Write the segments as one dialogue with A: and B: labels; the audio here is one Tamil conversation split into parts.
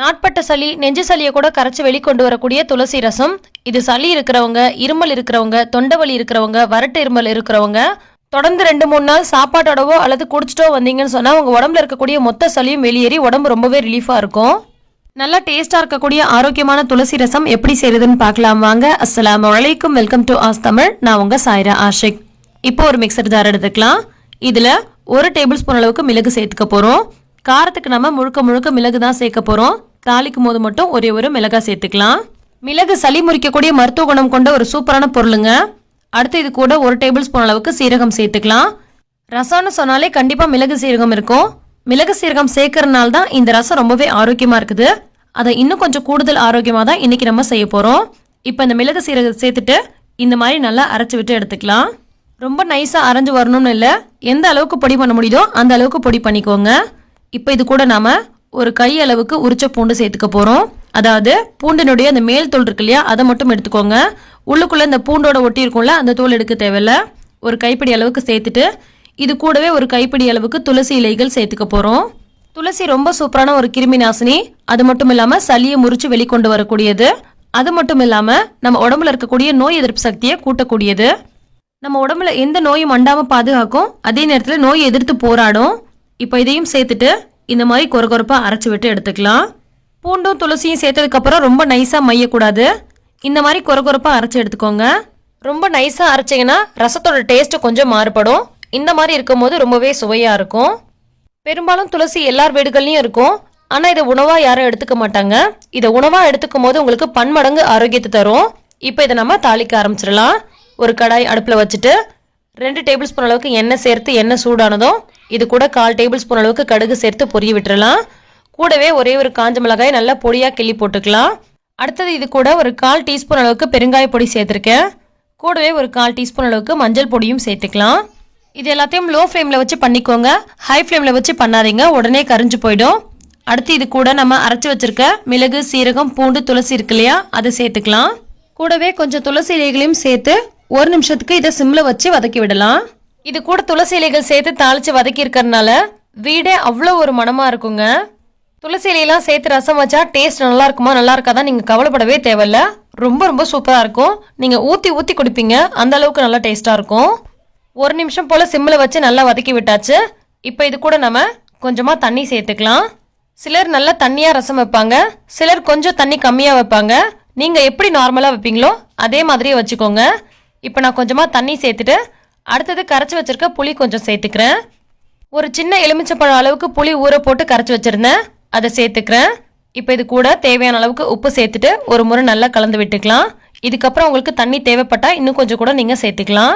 A: நாட்பட்ட சளி நெஞ்சு சளியை கூட கரைச்சி வெளிக்கொண்டு வரக்கூடிய துளசி ரசம். இது சளி இருக்கிறவங்க இருமல் இருக்கிறவங்க தொண்டை வலி இருக்கிறவங்க வரட்டு இருமல் இருக்கிறவங்க தொடர்ந்து ரெண்டு மூணு நாள் சாப்பாட்டோடவோ அல்லது குடிச்சிட்டோ வந்தீங்கன்னு சொன்னால் உங்கள் உடம்புல இருக்கக்கூடிய மொத்த சளியும் வெளியேறி உடம்பு ரொம்பவே ரிலீஃபாக இருக்கும். நல்லா டேஸ்டாக இருக்கக்கூடிய ஆரோக்கியமான துளசி ரசம் எப்படி செய்யறதுன்னு பார்க்கலாம் வாங்க. அஸ்லாம் அலைக்கும். வெல்கம் டு ஆஸ் தமிழ் நான் உங்கள் சாய்ரா ஆஷிக். இப்போ ஒரு மிக்சர் ஜார் எடுத்துக்கலாம். இதில் ஒரு டேபிள் ஸ்பூன் அளவுக்கு மிளகு சேர்த்துக்க போகிறோம் காரத்துக்கு நம்ம முழுக்க முழுக்க மிளகு தான் சேர்க்க போகிறோம் தாளிக்கும் போது மட்டும் ஒரே ஒரு மிளகா சேர்த்துக்கலாம். மிளகு சளி முறிக்கக்கூடிய மருத்துவ குணம் கொண்ட ஒரு சூப்பரான பொருளுங்க. அடுத்து இது கூட ஒரு டேபிள் ஸ்பூன் அளவுக்கு சீரகம் சேர்த்துக்கலாம். ரசம்னு சொன்னாலே கண்டிப்பாக மிளகு சீரகம் இருக்கும். மிளகு சீரகம் சேர்க்கறனால தான் இந்த ரசம் ரொம்பவே ஆரோக்கியமாக இருக்குது. அதை இன்னும் கொஞ்சம் கூடுதல் ஆரோக்கியமாக தான் இன்னைக்கு நம்ம செய்ய போகிறோம் இப்போ இந்த மிளகு சீரகம் சேர்த்துட்டு இந்த மாதிரி நல்லா அரைச்சி விட்டு எடுத்துக்கலாம். ரொம்ப நைஸாக அரைஞ்சு வரணும்னு இல்லை. எந்த அளவுக்கு பொடி பண்ண முடியுதோ அந்த அளவுக்கு பொடி பண்ணிக்கோங்க. இப்போ இது கூட நாம ஒரு கை அளவுக்கு உரிச்ச பூண்டு சேர்த்துக்க போகிறோம் அதாவது பூண்டினுடைய அந்த மேல் தோல் இருக்கு இல்லையா அதை மட்டும் எடுத்துக்கோங்க. உள்ளுக்குள்ளே இந்த பூண்டோட ஒட்டி இருக்கும்ல அந்த தோல் எடுக்க தேவையில்ல. ஒரு கைப்பிடி அளவுக்கு சேர்த்துட்டு இது கூடவே ஒரு கைப்பிடி அளவுக்கு துளசி இலைகள் சேர்த்துக்க போகிறோம் துளசி ரொம்ப சூப்பரான ஒரு கிருமி நாசினி. அது மட்டும் இல்லாமல் சளியை முறிச்சு வெளிக்கொண்டு வரக்கூடியது. அது மட்டும் இல்லாமல் நம்ம உடம்புல இருக்கக்கூடிய நோய் எதிர்ப்பு சக்தியை கூட்டக்கூடியது. நம்ம உடம்புல எந்த நோயும் அண்டாம பாதுகாக்கும் அதே நேரத்தில் நோய் எதிர்த்து போராடும். இப்போ இதையும் சேர்த்துட்டு இந்த மாதிரி கொரகொரப்பாக அரைச்சி விட்டு எடுத்துக்கலாம். பூண்டும் துளசியும் சேர்த்ததுக்கப்புறம் ரொம்ப நைஸாக மையக்கூடாது. இந்த மாதிரி கொரகொரப்பாக அரைச்சி எடுத்துக்கோங்க. ரொம்ப நைஸாக அரைச்சிங்கன்னா ரசத்தோட டேஸ்ட்டு கொஞ்சம் மாறுபடும். இந்த மாதிரி இருக்கும்போது ரொம்பவே சுவையாக இருக்கும். பெரும்பாலும் துளசி எல்லார் வீடுகள்லையும் இருக்கும். ஆனால் இதை உணவாக யாரும் எடுத்துக்க மாட்டாங்க. இதை உணவாக எடுத்துக்கும் போது உங்களுக்கு பன்மடங்கு ஆரோக்கியத்தை தரும். இப்போ இதை நம்ம தாளிக்க ஆரம்பிச்சிடலாம். ஒரு கடாய் அடுப்பில் வச்சுட்டு ரெண்டு டேபிள் ஸ்பூன் அளவுக்கு எண்ணெய் சேர்த்து எண்ணெய் சூடானதும் இது கூட கால் டேபிள் ஸ்பூன் அளவுக்கு கடுகு சேர்த்து பொரிய விட்டுறலாம். கூடவே ஒரே ஒரு காஞ்ச மிளகாய் நல்லா பொடியாக கிள்ளி போட்டுக்கலாம். அடுத்தது இது கூட ஒரு கால் டீஸ்பூன் அளவுக்கு பெருங்காய பொடி சேர்த்துருக்கேன். கூடவே ஒரு கால் டீஸ்பூன் அளவுக்கு மஞ்சள் பொடியும் சேர்த்துக்கலாம். இது எல்லாத்தையும் லோ ஃப்ளேமில் வச்சு பண்ணிக்கோங்க. ஹை ஃப்ளேமில் வச்சு பண்ணாதீங்க. உடனே கரிஞ்சு போயிடும். அடுத்து இது கூட நம்ம அரைச்சி வச்சிருக்க மிளகு சீரகம் பூண்டு துளசி இருக்கு இல்லையா அதை சேர்த்துக்கலாம். கூடவே கொஞ்சம் துளசி இலைகளையும் சேர்த்து ஒரு நிமிஷத்துக்கு இதை சிம்மில் வச்சு வதக்கி விடலாம். இது கூட துளசி இலைகள் சேர்த்து தாளித்து வதக்கியிருக்கறனால வீடே அவ்வளோ ஒரு மணமாக இருக்குங்க. துளசி இலையெல்லாம் சேர்த்து ரசம் வச்சா டேஸ்ட் நல்லா இருக்குமா? நல்லா இருக்காதா? நீங்கள் கவலைப்படவே தேவையில்ல. ரொம்ப ரொம்ப சூப்பராக இருக்கும். நீங்கள் ஊற்றி ஊற்றி குடிப்பீங்க. அந்த அளவுக்கு நல்லா டேஸ்ட்டாக இருக்கும். ஒரு நிமிஷம் போல் சிம்மில் வச்சு நல்லா வதக்கி விட்டாச்சு. இப்போ இது கூட நம்ம கொஞ்சமாக தண்ணி சேர்த்துக்கலாம். சிலர் நல்லா தண்ணியாக ரசம் வைப்பாங்க. சிலர் கொஞ்சம் தண்ணி கம்மியாக வைப்பாங்க. நீங்கள் எப்படி நார்மலாக வைப்பீங்களோ அதே மாதிரியே வச்சுக்கோங்க. இப்போ நான் கொஞ்சமாக தண்ணி சேர்த்துட்டு அடுத்தது கரைச்சி வச்சிருக்க புளி கொஞ்சம் சேர்த்துக்கிறேன். ஒரு சின்ன எலுமிச்சப்பழம் அளவுக்கு புளி ஊற போட்டு கரைச்சி வச்சிருந்தேன். அதை சேர்த்துக்கிறேன். இப்போ இது கூட தேவையான அளவுக்கு உப்பு சேர்த்துட்டு ஒரு முறை நல்லா கலந்து விட்டுக்கலாம். இதுக்கப்புறம் உங்களுக்கு தண்ணி தேவைப்பட்டா இன்னும் கொஞ்சம் கூட நீங்கள் சேர்த்துக்கலாம்.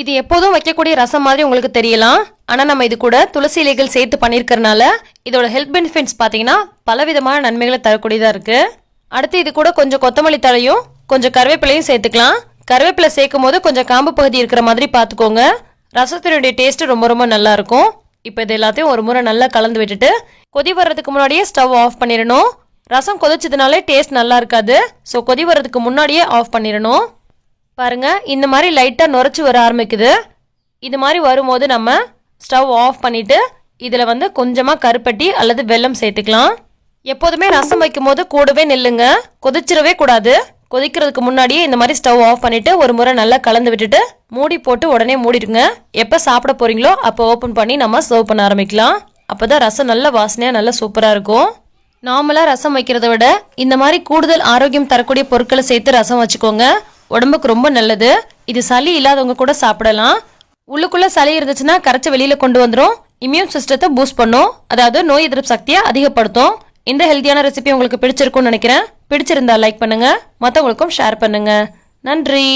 A: இது எப்போதும் வைக்கக்கூடிய ரசம் மாதிரி உங்களுக்கு தெரியலாம். ஆனால் நம்ம இது கூட துளசி இலைகள் சேர்த்து பண்ணியிருக்கறனால இதோட ஹெல்த் பெனிஃபிட்ஸ் பார்த்தீங்கன்னா பலவிதமான நன்மைகளை தரக்கூடியதாக இருக்குது அடுத்து இது கூட கொஞ்சம் கொத்தமல்லி தழையும் கொஞ்சம் கருவேப்பிலையும் சேர்த்துக்கலாம். கருவேப்பிலை சேர்க்கும் போது கொஞ்சம் காம்பு பகுதி இருக்கிற மாதிரி பார்த்துக்கோங்க. ரசத்தினுடைய டேஸ்ட்டு ரொம்ப ரொம்ப நல்லா இருக்கும். இப்போ இது எல்லாத்தையும் ஒரு முறை நல்லா கலந்து விட்டுட்டு கொதி வர்றதுக்கு முன்னாடியே ஸ்டவ் ஆஃப் பண்ணிடணும். ரசம் கொதிச்சதுனாலே டேஸ்ட் நல்லா இருக்காது. ஸோ கொதி வர்றதுக்கு முன்னாடியே ஆஃப் பண்ணிடணும். பாருங்க இந்த மாதிரி லைட்டாக நுரைச்சி வர ஆரம்பிக்குது. இது மாதிரி வரும்போது நம்ம ஸ்டவ் ஆஃப் பண்ணிவிட்டு இதில் வந்து கொஞ்சமாக கருப்பட்டி அல்லது வெல்லம் சேர்த்துக்கலாம். எப்போதுமே ரசம் வைக்கும் போது கூடவே நில்லுங்க. கொதிச்சிடவே கூடாது. கொதிக்கிறதுக்கு முன்னாடியே இந்த மாதிரி ஸ்டவ் ஆஃப் பண்ணிட்டு ஒரு முறை நல்லா கலந்து விட்டுட்டு மூடி போட்டு உடனே மூடிடுங்க. எப்போ சாப்பிட போறீங்களோ அப்போ ஓப்பன் பண்ணி நம்ம சர்வ் பண்ண ஆரம்பிக்கலாம். அப்பதான் ரசம் நல்ல வாசனையாக நல்லா சூப்பராக இருக்கும். நார்மலாக ரசம் வைக்கிறத விட இந்த மாதிரி கூடுதல் ஆரோக்கியம் தரக்கூடிய பொருட்களை சேர்த்து ரசம் வச்சுக்கோங்க. உடம்புக்கு ரொம்ப நல்லது. இது சளி இல்லாதவங்க கூட சாப்பிடலாம். உள்ளுக்குள்ள சளி இருந்துச்சுன்னா கரைச்சி வெளியில கொண்டு வந்துடும் இம்யூன் சிஸ்டத்தை பூஸ்ட் பண்ணும். அதாவது நோய் எதிர்ப்பு சக்தியை அதிகப்படுத்தும். இந்த ஹெல்த்தியான ரெசிபி உங்களுக்கு பிடிச்சிருக்கும்னு நினைக்கிறேன். பிடிச்சிருந்தா லைக் பண்ணுங்க. மற்றவங்களுக்கும் ஷேர் பண்ணுங்க. நன்றி.